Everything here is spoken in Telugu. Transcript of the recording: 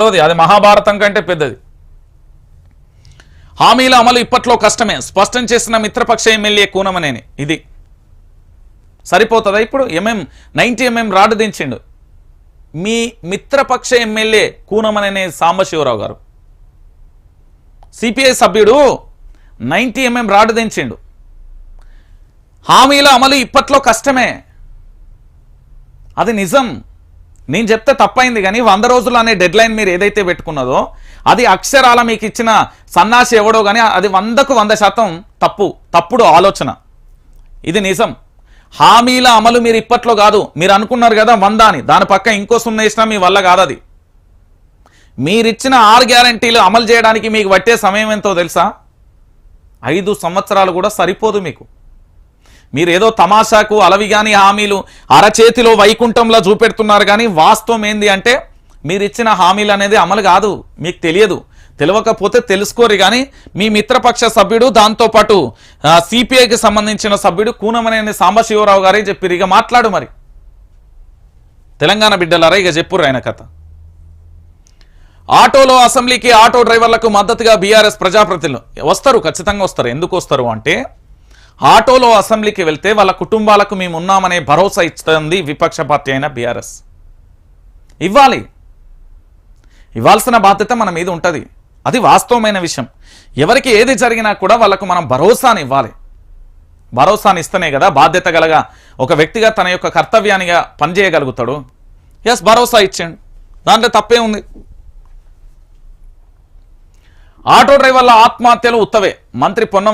పెద్దది అది మహాభారతం కంటే పెద్దది. హామీల అమలు ఇప్పట్లో కష్టమే. స్పష్టం చేసిన మిత్రపక్ష ఎమ్మెల్యే కూనమనేని. ఇది సరిపోతుందా? ఇప్పుడు ఎంఎం నైన్టీ ఎంఎం రాడ్ దించిండు. మీ మిత్రపక్ష ఎమ్మెల్యే కూనమనేని సాంబశివరావు గారు. సిపిఐ సభ్యుడు నైన్టీ ఎంఎం రాడ్ దించిండు. హామీల అమలు ఇప్పట్లో కష్టమే. అది నిజం. నేను చెప్తే తప్పైంది కానీ వంద రోజులు అనే డెడ్ లైన్ మీరు ఏదైతే పెట్టుకున్నదో అది అక్షరాల మీకు ఇచ్చిన సన్నాసి ఎవడో కానీ అది వందకు వంద శాతం తప్పు తప్పుడు ఆలోచన. ఇది నిజం. హామీల అమలు మీరు ఇప్పట్లో కాదు మీరు అనుకున్నారు కదా వంద అని దాని పక్క ఇంకో సున్న వేసినా మీ వల్ల కాదు అది. మీరిచ్చిన ఆరు గ్యారంటీలు అమలు చేయడానికి మీకు పట్టే సమయం ఎంతో తెలుసా? ఐదు సంవత్సరాలు కూడా సరిపోదు మీకు. మీరు ఏదో తమాషాకు కానీ హామీలు అరచేతిలో వైకుంఠంలో చూపెడుతున్నారు కానీ వాస్తవం ఏంది అంటే మీరు ఇచ్చిన హామీలు అనేది అమలు కాదు మీకు తెలియదు. తెలియకపోతే తెలుసుకోరు కానీ మీ మిత్రపక్ష సభ్యుడు దాంతోపాటు సిపిఐకి సంబంధించిన సభ్యుడు కూనమనేని సాంబశివరావు గారే చెప్పారు. ఇక మాట్లాడు మరి. తెలంగాణ బిడ్డలారా ఇక చెప్పురు ఆయన కథ. ఆటోలో అసెంబ్లీకి ఆటో డ్రైవర్లకు మద్దతుగా బీఆర్ఎస్ ప్రజాప్రతినిధులు వస్తారు ఖచ్చితంగా వస్తారు. ఎందుకు వస్తారు అంటే ఆటోలో అసెంబ్లీకి వెళ్తే వాళ్ళ కుటుంబాలకు మేము ఉన్నామనే భరోసా ఇస్తుంది విపక్ష పార్టీ అయిన బీఆర్ఎస్. ఇవ్వాలి. ఇవ్వాల్సిన బాధ్యత మన మీద ఉంటుంది. అది వాస్తవమైన విషయం. ఎవరికి ఏది జరిగినా కూడా వాళ్ళకు మనం భరోసాని ఇవ్వాలి. భరోసాని ఇస్తేనే కదా బాధ్యత గలగా ఒక వ్యక్తిగా తన యొక్క కర్తవ్యానిగా పనిచేయగలుగుతాడు. ఎస్ భరోసా ఇచ్చాడు. దాంట్లో తప్పే ఉంది. ఆటో డ్రైవర్ల ఆత్మహత్యలు ఉత్తవే. మంత్రి పొన్నం